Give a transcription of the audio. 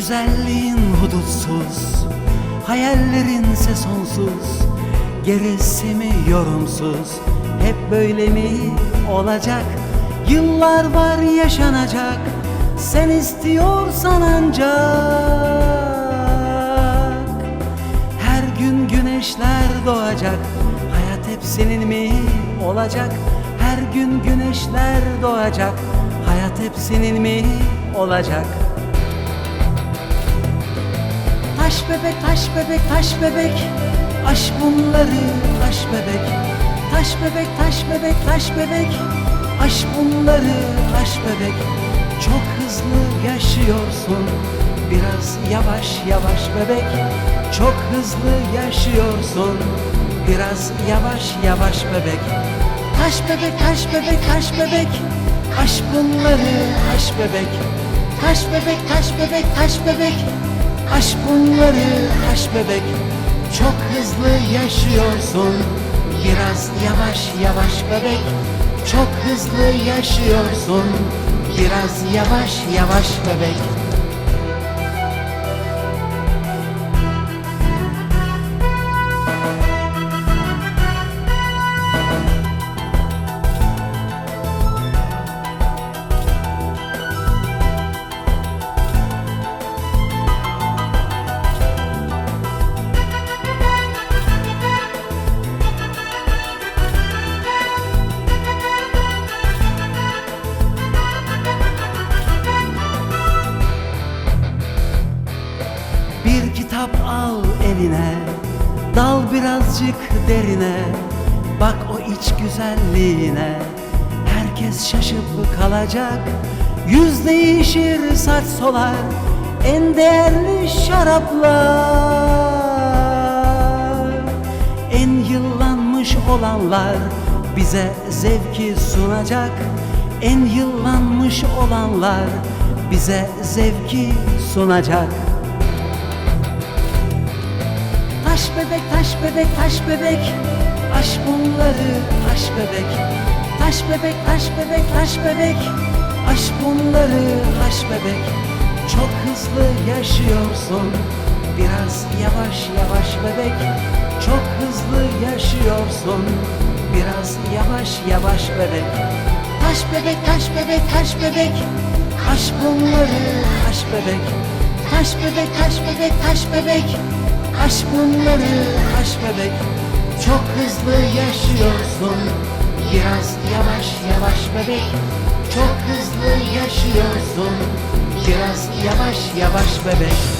Güzelliğin hudutsuz Hayallerinse sonsuz Gerisi mi yorumsuz Hep böyle mi olacak? Yıllar var yaşanacak Sen istiyorsan ancak. Her gün güneşler doğacak Hayat hep senin mi olacak? Her gün güneşler doğacak Hayat hep senin mi olacak Taş bebek, taş bebek, taş bebek. Aş bunları, aş bebek. Taş bebek, taş bebek, taş bebek. Aş bunları, aş bebek. Çok hızlı yaşıyorsun. Biraz yavaş yavaş bebek. Çok hızlı yaşıyorsun. Biraz yavaş yavaş bebek. Taş bebek, taş bebek, taş bebek. Aş bunları, aş bebek. Taş bebek, taş bebek, taş bebek Aş bunları, aş bebek. Çok hızlı yaşıyorsun. Biraz yavaş yavaş bebek. Çok hızlı yaşıyorsun. Biraz yavaş yavaş bebek eline Dal birazcık derine Bak o iç güzelliğine. Herkes şaşıp kalacak Yüz değişir saç solar En değerli şaraplar. En yıllanmış olanlar Bize zevki sunacak En yıllanmış olanlar Bize zevki sunacak Taş bebek, taş bebek, taş bebek. Aş bunları, aş bebek. Taş bebek, taş bebek, taş bebek. Aş bunları, aş bebek. Çok hızlı yaşıyorsun. Biraz yavaş yavaş bebek. Çok hızlı yaşıyorsun. Biraz yavaş yavaş bebek. Taş bebek, taş bebek, taş bebek. Aş bunları, aş bebek. Taş bebek, taş bebek, taş bebek Aş bunları, aş bebek. Çok hızlı yaşıyorsun. Biraz yavaş yavaş bebek. Çok hızlı yaşıyorsun. Biraz yavaş yavaş bebek